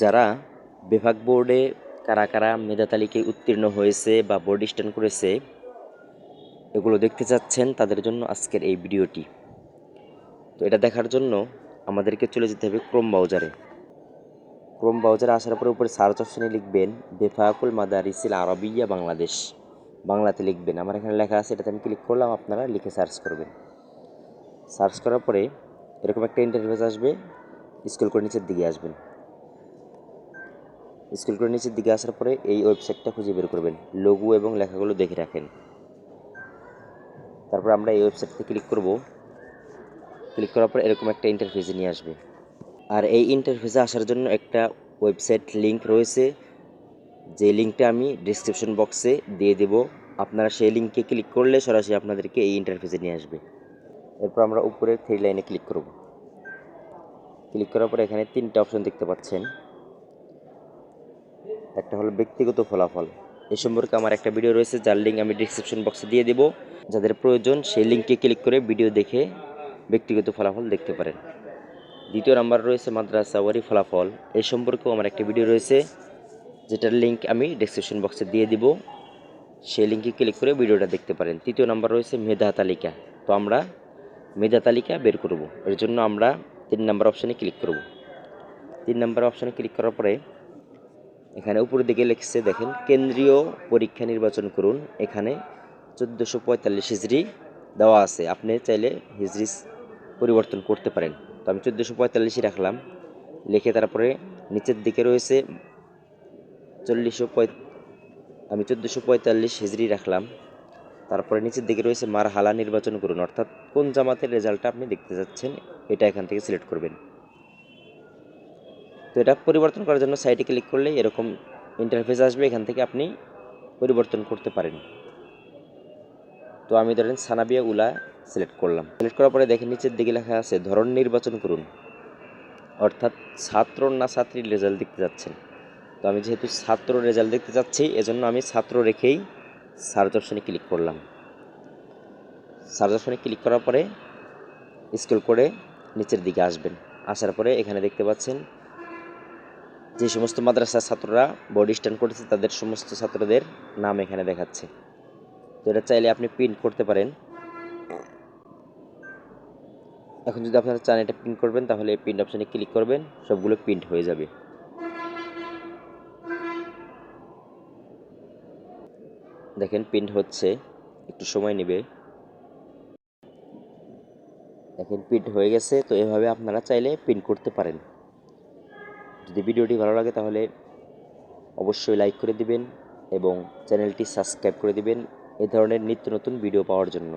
যারা বিভাগ বোর্ডে কারা কারা মেধা তালিকায় উত্তীর্ণ হয়েছে বা বোর্ড স্ট্যান্ড করেছে, এগুলো দেখতে চাচ্ছেন, তাদের জন্য আজকের এই ভিডিওটি। তো এটা দেখার জন্য আমাদেরকে চলে যেতে হবে ক্রোম ব্রাউজারে ক্রোম ব্রাউজারে আসার পরে উপরে সার্চ অপশনে লিখবেন, বেফাকুল মাদারিসিল আরবিয়া বাংলাদেশ। বাংলাতে লিখবেন। আমার এখানে লেখা আছে, এটাতে আমি ক্লিক করলাম, আপনারা লিখে সার্চ করবেন। সার্চ করার পরে এরকম একটা ইন্টারফেস আসবে স্কুল করে নিচের দিকে আসবেন। স্কুল করে নিচের দিকে আসার পরে এই ওয়েবসাইটটা খুঁজে বের করবেন। লঘু এবং লেখাগুলো দেখে রাখেন। তারপর আমরা এই ওয়েবসাইটতে ক্লিক করব। ক্লিক করার পর এরকম একটা ইন্টারফেসে নিয়ে আসবে। আর এই ইন্টারফেসে আসার জন্য একটা ওয়েবসাইট লিংক রয়েছে। যে লিঙ্কটা আমি ডিসক্রিপশন বক্সে দিয়ে দেব। আপনারা সেই লিঙ্কে ক্লিক করলে সরাসরি আপনাদেরকে এই ইন্টারফেসে নিয়ে আসবে। এরপর আমরা উপরে থ্রি লাইনে ক্লিক করব। ক্লিক করার পর এখানে তিনটা অপশন দেখতে পাচ্ছেন। একটা হলো ব্যক্তিগত ফলাফল। এ সম্পর্কে আমার একটা ভিডিও রয়েছে, যার লিঙ্ক আমি ডিসক্রিপশন বক্সে দিয়ে দেব। যাদের প্রয়োজন, সেই লিঙ্কে ক্লিক করে ভিডিও দেখে ব্যক্তিগত ফলাফল দেখতে পারেন। দ্বিতীয় নাম্বার রয়েছে, মাদ্রাসা ওয়ারি ফলাফল। এই সম্পর্কেও আমার একটা ভিডিও রয়েছে, যেটার লিঙ্ক আমি ডিসক্রিপশন বক্সে দিয়ে দিব। সেই লিঙ্কে ক্লিক করে ভিডিওটা দেখতে পারেন। তৃতীয় নাম্বার রয়েছে, মেধা তালিকা। তো আমরা মেধা তালিকা বের করব। এর জন্য আমরা তিন নাম্বার অপশানে ক্লিক করব। তিন নাম্বার অপশানে ক্লিক করার পরে এখানে উপরের দিকে লিখছে, দেখেন, কেন্দ্রীয় পরীক্ষা নির্বাচন করুন। এখানে চোদ্দোশো পঁয়তাল্লিশ হিজড়ি দেওয়া আছে। আপনি চাইলে হিজড়ি পরিবর্তন করতে পারেন। তো আমি চোদ্দোশো পঁয়তাল্লিশই রাখলাম। লিখে তারপরে নিচের দিকে রয়েছে চল্লিশশো আমি চোদ্দোশো পঁয়তাল্লিশ হিজড়ি রাখলাম। তারপরে নিচের দিকে রয়েছে মার হালা নির্বাচন করুন। অর্থাৎ কোন জামাতের রেজাল্টটা আপনি দেখতে যাচ্ছেন এটা এখান থেকে সিলেক্ট করবেন। তো এটা পরিবর্তন করার জন্য সাইটে ক্লিক করলে এরকম ইন্টারফেস আসবে, এখান থেকে আপনি পরিবর্তন করতে পারেন। তো আমি ধরেন সানাবিয়া উলা সিলেক্ট করলাম। সিলেক্ট করার পরে দেখেন নিচের দিকে লেখা আছে, ধরন নির্বাচন করুন। অর্থাৎ ছাত্র না ছাত্রীর রেজাল্ট দেখতে যাচ্ছেন। তো আমি যেহেতু ছাত্র রেজাল্ট দেখতে যাচ্ছি, এজন্য আমি ছাত্র রেখেই সার্চ অপশানে ক্লিক করলাম। সার্চ অপশানে ক্লিক করার পরে স্ক্রল করে নিচের দিকে আসবেন। আসার পরে এখানে দেখতে পাচ্ছেন যে সমস্ত মাদ্রাসার ছাত্ররা বডি স্ট্যান্ড করেছে তাদের সমস্ত ছাত্রদের নাম এখানে দেখাচ্ছে। তো এটা চাইলে আপনি প্রিন্ট করতে পারেন। এখন যদি আপনারা চান এটা প্রিন্ট করবেন, তাহলে প্রিন্ট অপশানে ক্লিক করবেন, সবগুলো প্রিন্ট হয়ে যাবে। দেখেন প্রিন্ট হচ্ছে, একটু সময় নেবে। দেখেন প্রিন্ট হয়ে গেছে, তো এভাবে আপনারা চাইলে প্রিন্ট করতে পারেন। যদি ভিডিওটি ভালো লাগে তাহলে অবশ্যই লাইক করে দিবেন এবং চ্যানেলটি সাবস্ক্রাইব করে দিবেন। এ ধরনের নিত্য নতুন ভিডিও পাওয়ার জন্য।